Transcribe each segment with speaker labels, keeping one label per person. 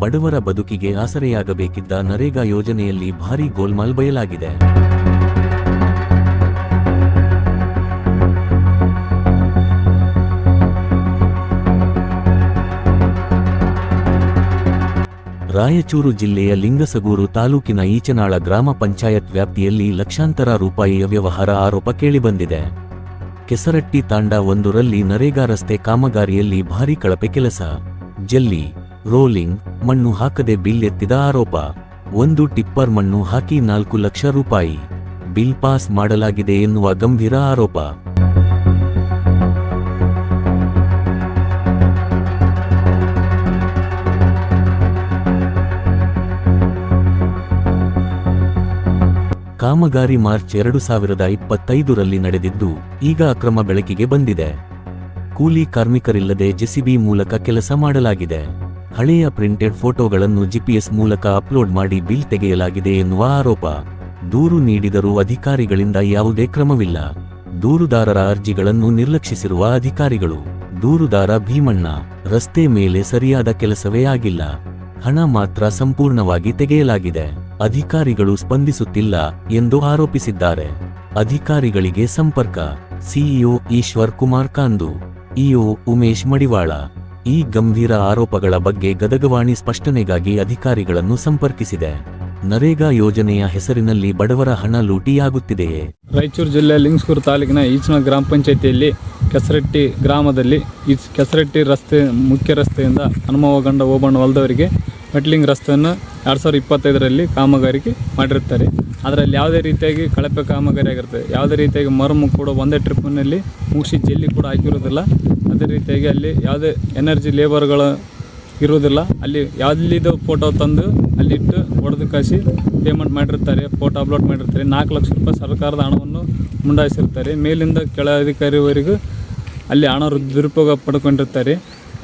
Speaker 1: ಬಡವರ ಬದುಕಿಗೆ ಆಸರೆಯಾಗಬೇಕಿದ್ದ ನರೇಗಾ ಯೋಜನೆಯಲ್ಲಿ ಭಾರೀ ಗೋಲ್ಮಾಲ್ ಬಯಲಾಗಿದೆ. ರಾಯಚೂರು ಜಿಲ್ಲೆಯ ಲಿಂಗಸಗೂರು ತಾಲೂಕಿನ ಈಚನಾಳ ಗ್ರಾಮ ಪಂಚಾಯತ್ ವ್ಯಾಪ್ತಿಯಲ್ಲಿ ಲಕ್ಷಾಂತರ ರೂಪಾಯಿಯ ವ್ಯವಹಾರ ಆರೋಪ ಕೇಳಿಬಂದಿದೆ. ಕೆಸರಟ್ಟಿ ತಾಂಡ ಒಂದರಲ್ಲಿ ನರೇಗಾ ರಸ್ತೆ ಕಾಮಗಾರಿಯಲ್ಲಿ ಭಾರಿ ಕಳಪೆ ಕೆಲಸ. ಜಲ್ಲಿ ರೋಲಿಂಗ್ ಮಣ್ಣು ಹಾಕದೆ ಬಿಲ್ ಎತ್ತಿದ ಆರೋಪ. ಒಂದು ಟಿಪ್ಪರ್ ಮಣ್ಣು ಹಾಕಿ ನಾಲ್ಕು ಲಕ್ಷ ರೂಪಾಯಿ. ಬಿಲ್ ಪಾಸ್ ಮಾಡಲಾಗಿದೆ ಎನ್ನುವ ಗಂಭೀರ ಆರೋಪ. ಕಾಮಗಾರಿ ಮಾರ್ಚ್ ಎರಡು ಸಾವಿರದ ಇಪ್ಪತ್ತೈದರಲ್ಲಿ ನಡೆದಿದ್ದು, ಈಗ ಅಕ್ರಮ ಬೆಳಕಿಗೆ ಬಂದಿದೆ. ಕೂಲಿ ಕಾರ್ಮಿಕರಿಲ್ಲದೆ ಜೆಸಿಬಿ ಮೂಲಕ ಕೆಲಸ ಮಾಡಲಾಗಿದೆ. ಹಳೆಯ ಪ್ರಿಂಟೆಡ್ ಫೋಟೋಗಳನ್ನು ಜಿಪಿಎಸ್ ಮೂಲಕ ಅಪ್ಲೋಡ್ ಮಾಡಿ ಬಿಲ್ ತೆಗೆಯಲಾಗಿದೆ ಎನ್ನುವ ಆರೋಪ. ದೂರು ನೀಡಿದರೂ ಅಧಿಕಾರಿಗಳಿಂದ ಯಾವುದೇ ಕ್ರಮವಿಲ್ಲ. ದೂರುದಾರರ ಅರ್ಜಿಗಳನ್ನು ನಿರ್ಲಕ್ಷಿಸಿರುವ ಅಧಿಕಾರಿಗಳು. ದೂರುದಾರ ಭೀಮಣ್ಣ, ರಸ್ತೆ ಮೇಲೆ ಸರಿಯಾದ ಕೆಲಸವೇ ಆಗಿಲ್ಲ. ಹಣ ಮಾತ್ರ ಸಂಪೂರ್ಣವಾಗಿ ತೆಗೆಯಲಾಗಿದೆ. ಅಧಿಕಾರಿಗಳು ಸ್ಪಂದಿಸುತ್ತಿಲ್ಲ ಎಂದು ಆರೋಪಿಸಿದ್ದಾರೆ. ಅಧಿಕಾರಿಗಳಿಗೆ ಸಂಪರ್ಕ. ಸಿಇಒ ಈಶ್ವರ್ ಕುಮಾರ್ ಕಾಂದು. ಇಒ ಉಮೇಶ್ ಮಡಿವಾಳ. ಈ ಗಂಭೀರ ಆರೋಪಗಳ ಬಗ್ಗೆ ಗದಗವಾಣಿ ಸ್ಪಷ್ಟನೆಗಾಗಿ ಅಧಿಕಾರಿಗಳನ್ನು ಸಂಪರ್ಕಿಸಿದೆ. ನರೇಗಾ ಯೋಜನೆಯ ಹೆಸರಿನಲ್ಲಿ ಬಡವರ ಹಣ ಲೂಟಿಯಾಗುತ್ತಿದೆಯೇ?
Speaker 2: ರಾಯಚೂರು ಜಿಲ್ಲೆ ಲಿಂಗ್ಸ್ಕೂರು ತಾಲೂಕಿನ ಈಚನ ಗ್ರಾಮ ಪಂಚಾಯತಿಯಲ್ಲಿ ಕೆಸರಟ್ಟಿ ಗ್ರಾಮದಲ್ಲಿ ಈ ಕೆಸರಟ್ಟಿ ರಸ್ತೆ, ಮುಖ್ಯ ರಸ್ತೆಯಿಂದ ಹನುಮವಗಂಡ ಓಬಣ್ಣ ಹೊಲದವರಿಗೆ ಮೆಟ್ಲಿಂಗ್ ರಸ್ತೆಯನ್ನು ಎರಡು ಸಾವಿರದ ಇಪ್ಪತ್ತೈದರಲ್ಲಿ ಕಾಮಗಾರಿಗೆ ಮಾಡಿರ್ತಾರೆ ಅದರಲ್ಲಿ ಯಾವುದೇ ರೀತಿಯಾಗಿ ಕಳಪೆ ಕಾಮಗಾರಿ ಆಗಿರ್ತದೆ ಯಾವುದೇ ರೀತಿಯಾಗಿ ಮರಮು ಕೂಡ ಒಂದೇ ಟ್ರಿಪ್ನಲ್ಲಿ ಮುಗಿಸಿ ಜಲ್ಲಿ ಕೂಡ ಹಾಕಿರೋದಿಲ್ಲ. ಅದೇ ರೀತಿಯಾಗಿ ಅಲ್ಲಿ ಯಾವುದೇ ಎನರ್ಜಿ ಲೇಬರ್ಗಳು ಇರುವುದಿಲ್ಲ ಅಲ್ಲಿ ಯಾವ್ದಿದ್ದು ಫೋಟೋ ತಂದು ಅಲ್ಲಿಟ್ಟು ಹೊಡೆದು ಕಾಸಿ ಪೇಮೆಂಟ್ ಮಾಡಿರ್ತಾರೆ, ಫೋಟೋ ಅಪ್ಲೋಡ್ ಮಾಡಿರ್ತಾರೆ. ನಾಲ್ಕು ಲಕ್ಷ ರೂಪಾಯಿ ಸರ್ಕಾರದ ಹಣವನ್ನು ಮುಂಡಾಯಿಸಿರ್ತಾರೆ ಮೇಲಿಂದ ಕೆಳ ಅಧಿಕಾರಿವರೆಗೂ ಅಲ್ಲಿ ಹಣ ದುರುಪಯೋಗ ಪಡ್ಕೊಂಡಿರ್ತಾರೆ.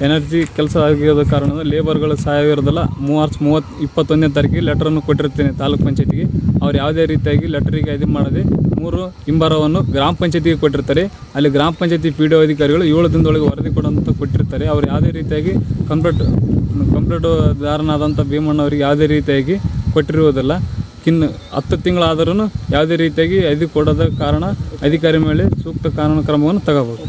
Speaker 2: ಎನರ್ಜಿ ಕೆಲಸ ಆಗಿರೋದ ಕಾರಣ ಲೇಬರ್ಗಳ ಸಹಾಯ ಇರೋದಿಲ್ಲ ಮಾರ್ಚ್ ಮೂವತ್ತು, ಇಪ್ಪತ್ತೊಂದನೇ ತಾರೀಕಿಗೆ ಲೆಟ್ರನ್ನು ಕೊಟ್ಟಿರ್ತೀನಿ ತಾಲೂಕು ಪಂಚಾಯತಿಗೆ. ಅವ್ರು ಯಾವುದೇ ರೀತಿಯಾಗಿ ಲೆಟ್ರಿಗೆ ಇದು ಮಾಡದೆ ಮೂರು ಹಿಂಬರವನ್ನು ಗ್ರಾಮ ಪಂಚಾಯತಿಗೆ ಕೊಟ್ಟಿರ್ತಾರೆ. ಅಲ್ಲಿ ಗ್ರಾಮ ಪಂಚಾಯತಿ ಪಿ ಡಿ ಅಧಿಕಾರಿಗಳು ಏಳು ದಿನದೊಳಗೆ ವರದಿ ಕೊಡುವಂಥ ಕೊಟ್ಟಿರ್ತಾರೆ. ಅವ್ರು ಯಾವುದೇ ರೀತಿಯಾಗಿ ಕಂಪ್ಲೀಟ್ ಕಂಪ್ಲೀಟ್ ದಾರನಾದಂಥ ಭೀಮಣ್ಣವರಿಗೆ ಯಾವುದೇ ರೀತಿಯಾಗಿ ಕೊಟ್ಟಿರುವುದಿಲ್ಲ. ಕಿನ್ನು ಹತ್ತು ತಿಂಗಳಾದರೂ ಯಾವುದೇ ರೀತಿಯಾಗಿ ಇದು ಕೊಡೋದ ಕಾರಣ ಅಧಿಕಾರಿ ಮೇಲೆ ಸೂಕ್ತ ಕಾನೂನು ಕ್ರಮವನ್ನು ತಗೋಬೇಕು